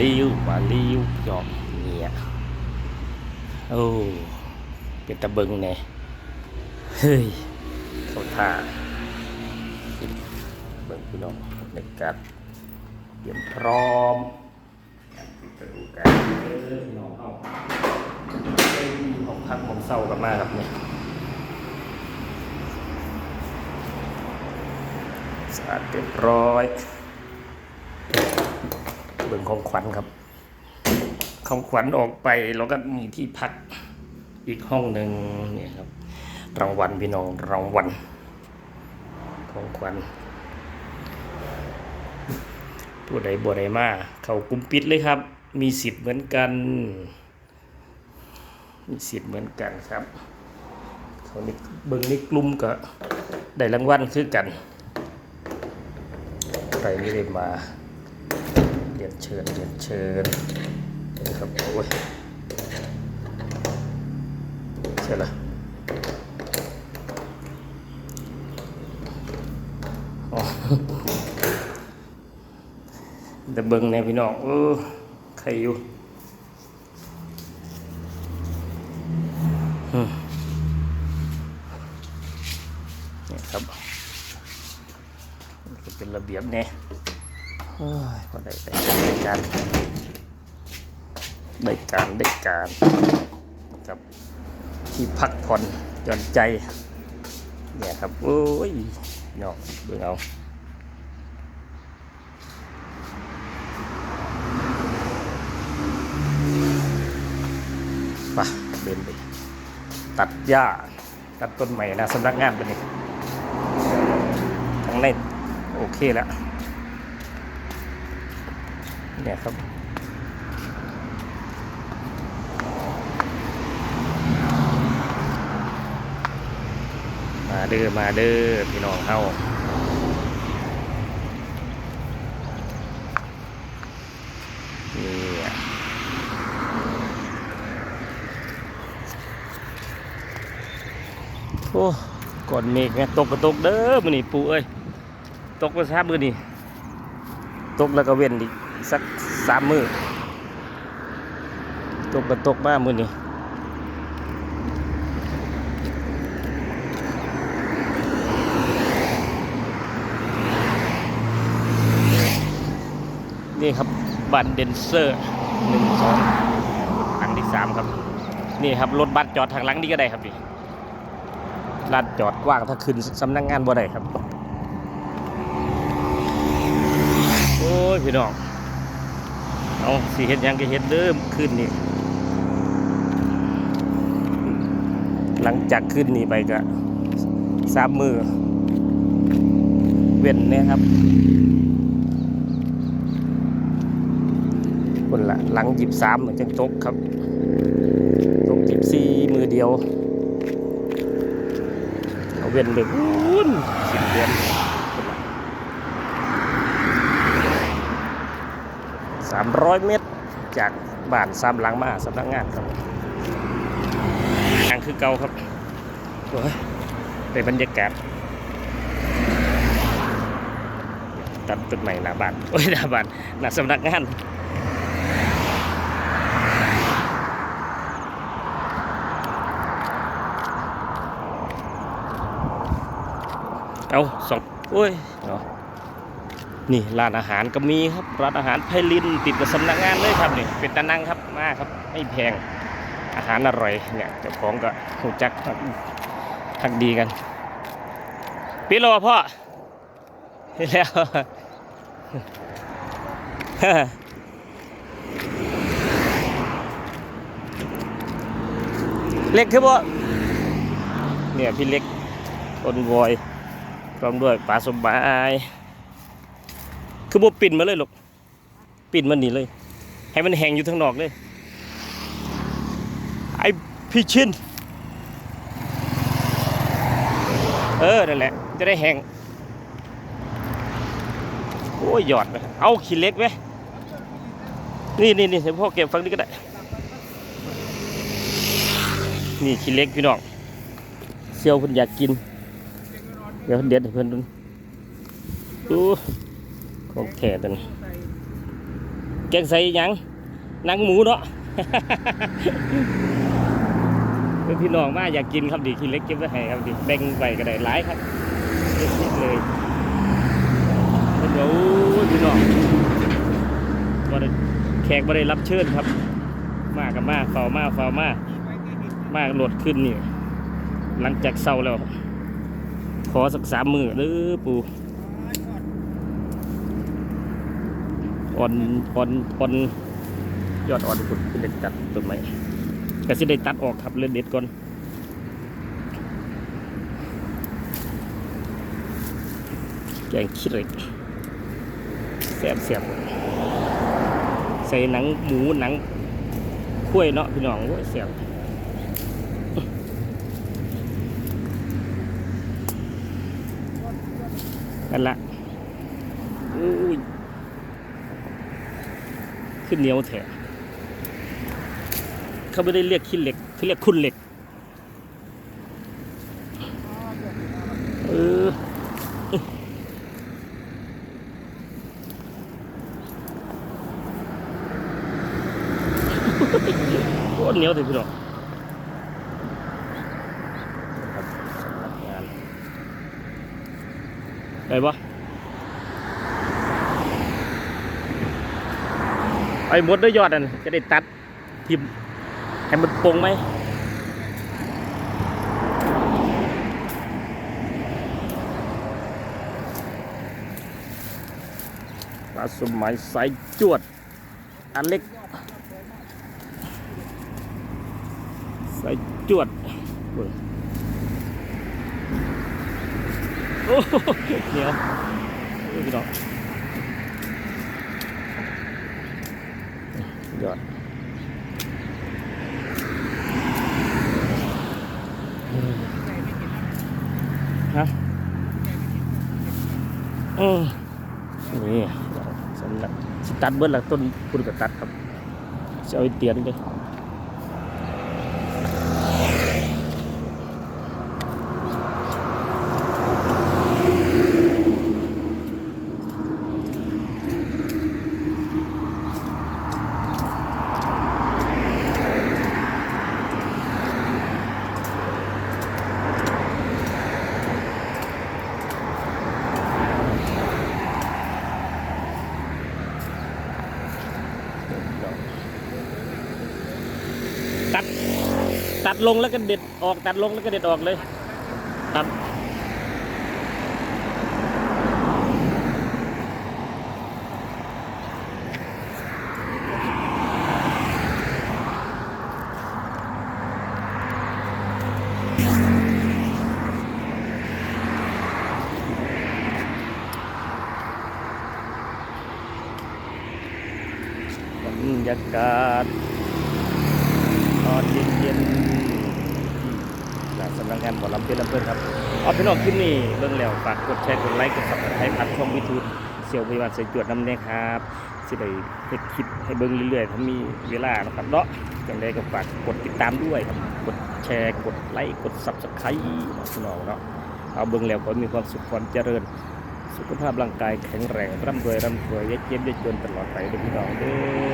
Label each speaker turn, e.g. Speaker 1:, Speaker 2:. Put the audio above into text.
Speaker 1: ลิ้วมาลิ้วหยอกเนี่ยโอ้เป็นตะเบิงแน่เฮ้ยเขาท่าเบิ่งพี่น้องในการเตรียมพร้อมปิดฤดูกาลเอพี่น้องเอาเอ้ยของพักของเศร้ากันมากครับเนี่ยสะอาดเรียบร้อย เบิ่งของขวัญครับ ของขวัญออกไปแล้วก็มีที่พักอีกห้องหนึ่งเนี่ยครับ รางวัลพี่น้องรางวัลของขวัญผู้ใดบ่ได้มาเขากุมปิดเลยครับ มีสิทธิ์เหมือนกัน มีสิทธิ์เหมือนกันครับเขานี่เบิ่งในกลุ่มก็ได้รางวัลคือกันใครไม่ได้มา เรียนเชิญเรียนเชิญนะครับโอ้ยใช่ละอ๋อต่เบิ่งเนี่ยพี่น้องเออใครอยู่เนี่ยครับ เป็นระเบียบเนี่ย โอ้ยพอได้ได้ได้การได้การได้การกับที่พักผ่อนหย่อนใจ เนี่ยครับ โอ้ยเนาะเบิ่งเอาไปเดินไปตัดหญ้าตัดต้นใหม่นะสำนักงานไปนี่ทั้งในโอเคแล้ว เนี่ยครับมาเด้อมาเด้อพี่น้องเฮานี่โอ้ก่อนเมฆเนี่ยตกก็ตกเด้อมื้อนี้ปู่เอ้ยตกก็ทราบมื้อนี้ตกแล้วก็เว้นอีก สักสามมือตกก็ตกบ้ามือนี่นี่ครับบันเดนเซอร์หนึ่งสองอันที่สามครับ นี่ครับรถบัสจอดทางหลังนี่ก็ได้ครับนี่ลานจอดกว้างถ้าขึ้นสำนักงานบ่ได้ครับ โอ้ย พี่น้อง เอาสิเห็ดยังก็เห็ดเดิมขึ้นนี่ หลังจากขึ้นนี่ไปก็สามมือ เว้นเนี่ยครับคนละหลังหยิบสามเหมือนจังตกครับตกหยิบสี่มือเดียว เอาเว้นไปอุ้นสิบเดือน สามร้อยเมตร จากบ้านสามหลังมาสำนักงานครับทางคือเก่าครับโอ้ยเป็นบรรยากาศตัดต้นใหม่หน้าบ้านโอ้ยหน้าบ้านหน้าสำนักงานเอาสองโอ้ย นี่ร้านอาหารก็มีครับร้านอาหารไพลินติดกับสำนักงานเลยครับนี่เป็นตะนังครับมาครับไม่แพงอาหารอร่อยเนี่ยเจ้าของก็หูจักทักดีกันปิดแล้ววะพ่อแล้วเล็กคือบ่เนี่ยพี่เล็กคนวอยพร้อมด้วยป๋าสมบาย คือบ่ปิ่นมาเลยลูกปิ่นมันนี่เลย ให้มันแหงอยู่ทั้งนอกเลย ไอพี่ชินเออนั่นแหละ จะได้แหงโอ้ยหยอดไปเอาขี้เล็กไหมนี่นี่นี่เดี๋ยวพ่อเก็บฟังนี้ก็ได้ นี่ขี้เล็กพี่น้องเซียวเพิ่นอยากกิน เดี๋ยวเด็ดเพิ่นดู ดูของแท้ตัวนี้แกงใส่หยังนังหมูเนาะเพื่อพี่น้องมาอยากกินครับดีขี้เล็กเก็บไว้ให้ครับดีแบ่งไปก็ได้หลายครับเยอะๆเลยเดี๋ยวพี่น้องบ่ได้แขกบ่ได้รับเชิญครับ มากับมาเฝ้ามาเฝ้ามามาโหลดขึ้นนี่ หลังจากเศร้าแล้ว ขอสักสามมือเด้อปู อ่อนอ่อนอ่อนยอดอ่อนคุณเด็ดตัดต้นไม้ก็สิได้ตัดออกครับเลือเด็ดก่อนแกงขี้เหล็กแสบแสบใส่หนังหมูหนังข้วยเนาะพี่น้องโอ้ยแสบนั่นละอุ้ย ขึ้นเหนียวแถะเขาไม่ได้เรียกขี้เหล็กเขาเรียกคุณเหล็ก เออโคตรเหนียวถึงพี่น้องครับสำนักงานได้ปะ ไอ้มดด้วยยอดอันจะได้ตัดทิมให้มันปรงไหมปลาสมัยสายจวด อันเล็กสายจวดโอ้เหนียวนี่พี่น้อง ยอดฮะอืมนี่สำหรับสิตัดเบิ้ลละต้นคุณก็ตัดครับจะเอาไปเตียนเลย ลงแล้วก็เด็ดออกตัดลงแล้วก็เด็ดออกเลยตัดบรรยากาศตอนเย็นๆ งานหมอลำเป็นลำเพื่อนครับเอาพี่น้องคลิปนี้เบิ่งแล้วฝากกดแชร์กดไลค์กดซับสไครต์ผ่านช่องวิทูเสี่ยวพยาบาลเสียจวดน้ำแน่ครับสิได้เฮ็ดคลิปให้เบิ่งเรื่อยๆถ้ามีเวลานะครับเนาะจังไดก็ฝากกดติดตามด้วยครับกดแชร์กดไลค์กดซับสไครต์พี่น้องเนาะเอาเบิ่งแล้วก็มีความสุขความเจริญ สุขภาพร่างกายแข็งแรงร่ำรวยร่ำรวยเย็ดเย็นเย็ดจนตลอดไปด้อพี่น้องเด้อ